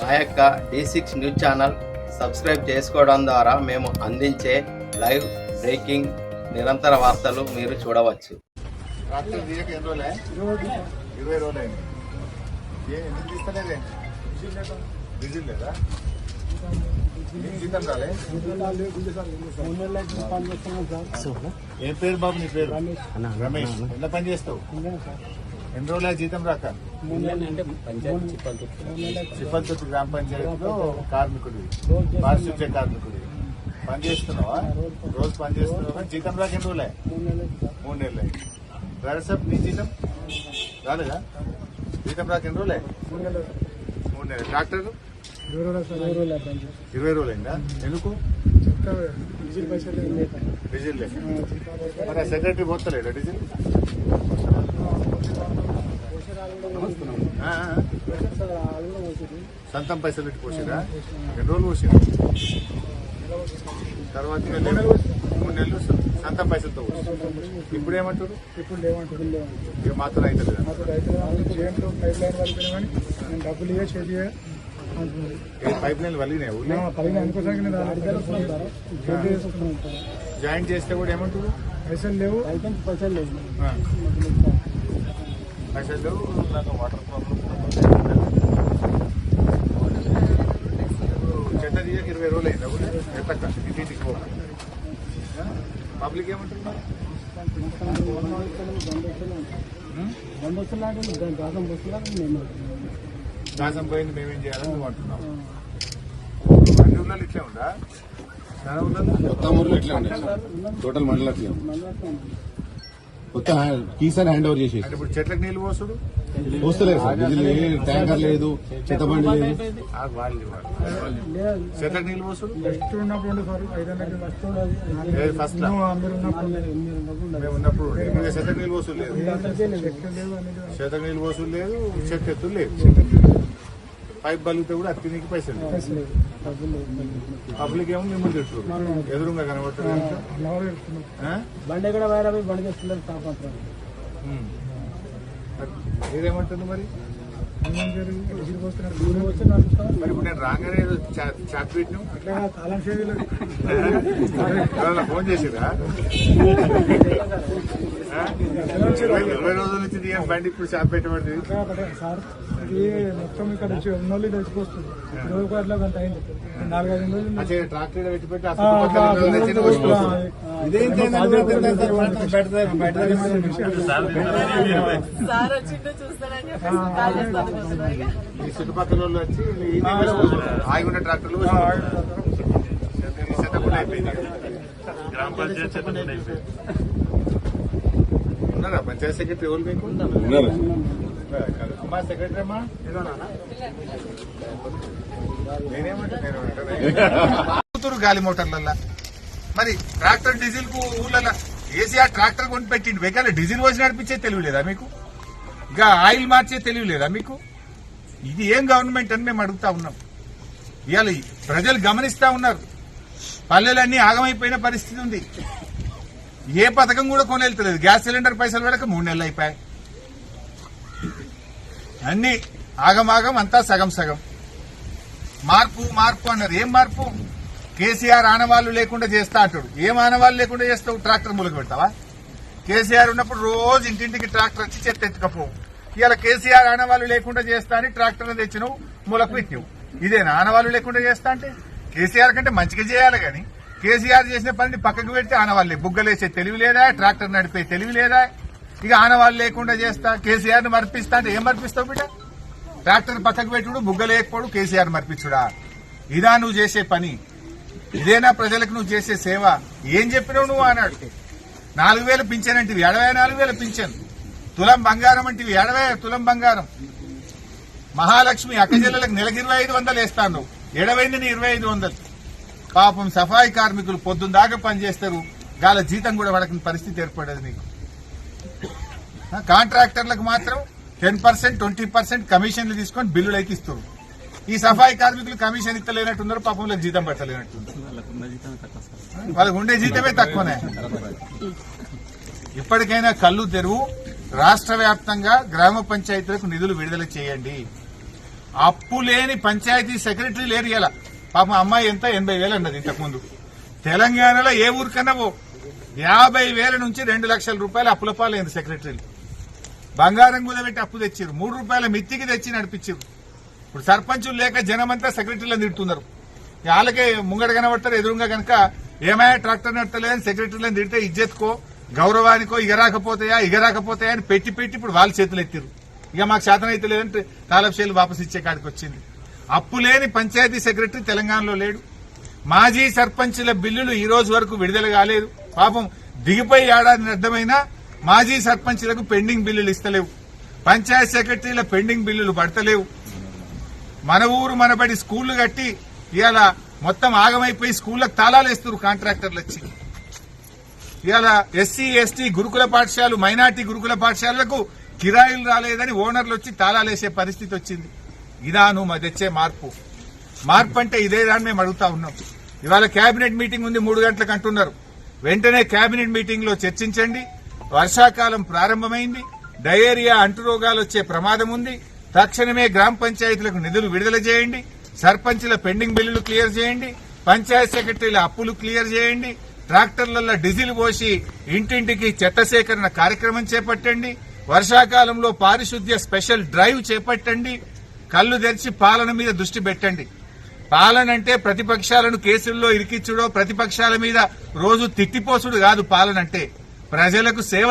మా యొక్క D six news channel subscribe చేసుకోవడం ద్వారా మేము అందించే లైవ్ బ్రేకింగ్ నిరంతర వార్తలు మీరు చూడవచ్చు. ఏ పేరు బాబు నీ పేరు? రమేష్. ఎంత పని చేస్తావు? ఎన్ని రోజులు జీతం రాక? చిప్పల్తొట్టి గ్రామ పంచాయతీలో కార్మికుడివి పారిశుద్ధ్య కార్మికుడివి. పని చేస్తున్నావా? రోజు పని చేస్తున్నావా? జీతం రాక ఎన్ని రోజులే? మూడు నెలలు అయింది డ్రైవర్ సాబ్ నీ జీతం? రాలేదా? జీతం రాక ఎన్ని రోజులే? మూడు నెలలు డాక్టర్? ఇరవై రోజులు అయిందా? ఎందుకు? డీజిల్ లేదు మరి సెక్రటరీ పోతలేడా డీజిల్. సొంతం పైసలు పెట్టి పోసిరా? ఎన్ని రోజులు పోసిరా? తర్వాత మూడు నెలలు సొంతం పైసలతో పోసి ఇప్పుడు ఏమంటారు ఇప్పుడు ఇక మాత్రం అవుతుంది డబ్బులు ఇవ్వ చేతి పైప్ లైన్ వలిగినాయి జాయిన్ చేస్తే కూడా ఏమంటారు పైసలు లేవు. పైసలు లేవు. అసలు నాకు వాటర్ ప్రాబ్లం చెత్త తీయక ఇరవై రోజులు అయింది ఊళ్ళో ఎత్తక్క ఇంటింటికి పోక? పబ్లిక్ ఏమంటున్నారు? దాసం పోయింది మేమేం చేయాలని నువ్వు అంటున్నావు. అన్ని ఊళ్ళో ఇట్లే ఉందా? చాలా ఊళ్ళో మొత్తం ఊర్లో ఇట్లా ఉండే టోటల్ మండలం మొత్తం హ్యా- కీస్ అని హ్యాండ్ ఓవర్ చేసేసి. ఇప్పుడు చెట్లకు నీళ్ళు పోసుడు? వస్తలేదు సార్. డీజిల్ లేదు ట్యాంకర్ లేదు చెత్తబండి లేదు. చెట్లకు నీళ్ళు పోసుడు? ఫస్ట్ ఉన్నప్పుడు ఫస్ట్ ఉన్నప్పుడు మేము చెట్లకు నీళ్ళు పోసుడు లేదు. చెట్లు లేవు అనేది. చేతకు నీళ్ళు పోసుడు లేదు చెట్టు ఎత్తులు లేదు. పైప్ బలిగితే కూడా పైసలు లేవు. పైసలు పబ్లిక్ ఏమో మిమ్మల్ని తిట్టుడు ఎదురుగా కనబడుతుంది? బండి. మీరేమంటుంది మరి? మరి ఇప్పుడు నేను రాగానే ఏదో చాట్ పెట్టినాం? అట్లా ఫోన్ చేసిరా? ఇరవై రోజుల నుంచి తీయం బండి ఇప్పుడు పెట్టబడింది? సార్ ఇది మొత్తం ఇక్కడ వచ్చి ఉన్నోళ్ళు తెచ్చిపోస్తుంది ఇరవై కోట్ల గంట అయింది నాలుగైదు రోజులు ట్రాక్టర్ పెట్టి పెట్టి ఈ చుట్టుపక్కల వాళ్ళు వచ్చి. ఆగి ఉన్న ట్రాక్టర్లు అయిపోయింది గ్రామ పంచాయతీ చెత్తకుండా అయిపోయింది. ఉన్నారా? పంచాయతీ సెక్రటరీ ఎవరు మీకు? అమ్మా సెక్రటరీ అమ్మా. నేనేమంటా నేను గాలి మోటార్లల్లా. మరి ట్రాక్టర్ డీజిల్కు ఊళ్ళల్లో ఏసీఆర్ ట్రాక్టర్ కొని పెట్టిండు వెకాల డీజిల్ వచ్చి నడిపించే తెలియలేదా మీకు? ఇంకా ఆయిల్ మార్చే తెలియలేదా మీకు? ఇది ఏం గవర్నమెంట్ అని మేము అడుగుతా ఉన్నాం. ఇవాళ ప్రజలు గమనిస్తా ఉన్నారు. పల్లెలన్నీ ఆగమైపోయిన పరిస్థితి ఉంది. ఏ పథకం కూడా కొనెళ్తలేదు. గ్యాస్ సిలిండర్ పైసలు పడక మూడు నెలలు అయిపోయాయి. అన్ని ఆగమాగం అంతా సగం సగం. మార్పు మార్పు అన్నారు. ఏం మార్పు? కేసీఆర్ ఆనవాళ్ళు లేకుండా చేస్తా అంటాడు. ఏం ఆనవాళ్ళు లేకుండా చేస్తావు? ట్రాక్టర్ మూలక పెడతావా? కేసీఆర్ ఉన్నప్పుడు రోజు ఇంటింటికి ట్రాక్టర్ వచ్చి చెత్త ఎత్తుకపోవు. ఇవాళ కేసీఆర్ ఆనవాళ్ళు లేకుండా చేస్తా అని ట్రాక్టర్ తెచ్చినావు మూలకు పెట్టినావు. ఇదే ఆనవాళ్ళు లేకుండా చేస్తా అంటే? కేసీఆర్ కంటే మంచిగా చేయాలి కానీ. కేసీఆర్ చేసిన పనిని పక్కకు పెడితే ఆనవాళ్ళే బుగ్గలేసే తెలివి లేదా? ట్రాక్టర్ నడిపే తెలివి లేదా? ఇక ఆనవాళ్ళు లేకుండా చేస్తా కేసీఆర్ని మర్పిస్తా అంటే ఏం మర్పిస్తావు బిడ్డ? ట్రాక్టర్ పక్కకు పెట్టుడు బుగ్గలేకపోడు కేసీఆర్ మర్పించుడా? ఇదా నువ్వు చేసే పని. ఇదేనా ప్రజలకు నువ్వు చేసే సేవ? ఏం చెప్పినావు నువ్వు అన్నాడు. నాలుగు వేలు పింఛన్ అంటివి. ఎడవై నాలుగు వేల పింఛన్. తులం బంగారం అంటివి. ఎడవై తులం బంగారం. మహాలక్ష్మి అక్కజల్లకు నెలకి ఇరవై ఐదు వందలు వేస్తాను ఎడవైంది నీ ఇరవై ఐదు వందలు. పాపం సఫాయి కార్మికులు పొద్దున్న దాకా పనిచేస్తారు. గాల జీతం కూడా పడకని పరిస్థితి ఏర్పడదు నీకు. కాంట్రాక్టర్లకు మాత్రం టెన్ పర్సెంట్ ట్వంటీ పర్సెంట్ కమిషన్లు తీసుకొని బిల్లులు అయితే ఇస్తారు ఈ సఫాయి కార్మికులు కమిషన్ ఇస్తలేనట్టున్నారు పాపం వాళ్ళకి జీతం పెట్టలేనట్టుంది వాళ్ళకు ఉండే జీతమే తక్కువనే. ఇప్పటికైనా కళ్ళు తెరువు. రాష్ట్ర వ్యాప్తంగా గ్రామ పంచాయతీలకు నిధులు విడుదల చేయండి. అప్పు లేని పంచాయతీ సెక్రటరీ లేరు ఇలా పాపం అమ్మాయి ఎంత? ఎనభై వేలు అన్నది ఇంతకుముందు. తెలంగాణలో ఏ ఊరికన్నా పో. యాభై వేల నుంచి రెండు లక్షల రూపాయలు అప్పుల పాలైంది సెక్రటరీలు. బంగారం కుదబెట్టి అప్పు తెచ్చారు మూడు రూపాయల మిత్తికి తెచ్చి నడిపించారు ఇప్పుడు సర్పంచులు లేక జనమంతా సెక్రటరీలను తిడుతున్నారు. వాళ్ళకే ముంగడ కనబడతారు ఎదురుగా కనుక ఏమైనా ట్రాక్టర్ నడతలేదని సెక్రటరీలను తిడితే ఇజ్జత్కో గౌరవానికో ఇగరాకపోతాయా ఇగరాకపోతాయా అని పెట్టి పెట్టి ఇప్పుడు వాళ్ళ చేతులు ఎత్తిరు ఇక మాకు శాతం అయితే లేదంటే తాలబ్షేలు వాపస్ ఇచ్చే కాడికి వచ్చింది. అప్పు లేని పంచాయతీ సెక్రటరీ తెలంగాణలో లేడు. మాజీ సర్పంచుల బిల్లులు ఈ రోజు వరకు విడుదల కాలేదు. పాపం దిగిపోయి ఏడాది అర్థమైనా మాజీ సర్పంచులకు పెండింగ్ బిల్లులు ఇస్తలేవు. పంచాయత్ సెక్రటరీల పెండింగ్ బిల్లులు పడతలేవు. మన ఊరు మనబడి స్కూళ్ళు కట్టి ఇవాళ మొత్తం ఆగమైపోయి స్కూళ్ళకు తాళాలు వేస్తున్నారు కాంట్రాక్టర్లు వచ్చి. ఇవాళ ఎస్సీ ఎస్టీ గురుకుల పాఠశాలలు మైనార్టీ గురుకుల పాఠశాలలకు కిరాయిలు రాలేదని ఓనర్లు వచ్చి తాళాలు వేసే పరిస్థితి వచ్చింది. ఇదాను మా తెచ్చే మార్పు. మార్పు అంటే ఇదే దాన్ని మేము అడుగుతా ఉన్నాం. ఇవాళ కేబినెట్ మీటింగ్ ఉంది మూడు గంటలకు అంటున్నారు. వెంటనే కేబినెట్ మీటింగ్లో చర్చించండి. వర్షాకాలం ప్రారంభమైంది. డయేరియా అంటురోగాలు వచ్చే ప్రమాదం ఉంది. తక్షణమే గ్రామ పంచాయతీలకు నిధులు విడుదల చేయండి. సర్పంచుల పెండింగ్ బిల్లులు క్లియర్ చేయండి. పంచాయత్ సెక్రటరీల అప్పులు క్లియర్ చేయండి. ట్రాక్టర్లలో డీజిల్ పోసి ఇంటింటికి చెత్త సేకరణ కార్యక్రమం చేపట్టండి. వర్షాకాలంలో పారిశుద్ధ్య స్పెషల్ డ్రైవ్ చేపట్టండి. కళ్ళు తెరిచి పాలన మీద దృష్టి పెట్టండి. పాలన అంటే ప్రతిపక్షాలను కేసుల్లో ఇరికిచ్చుడో ప్రతిపక్షాల మీద రోజు తిట్టిపోసుడు కాదు పాలన అంటే ప్రజలకు సేవ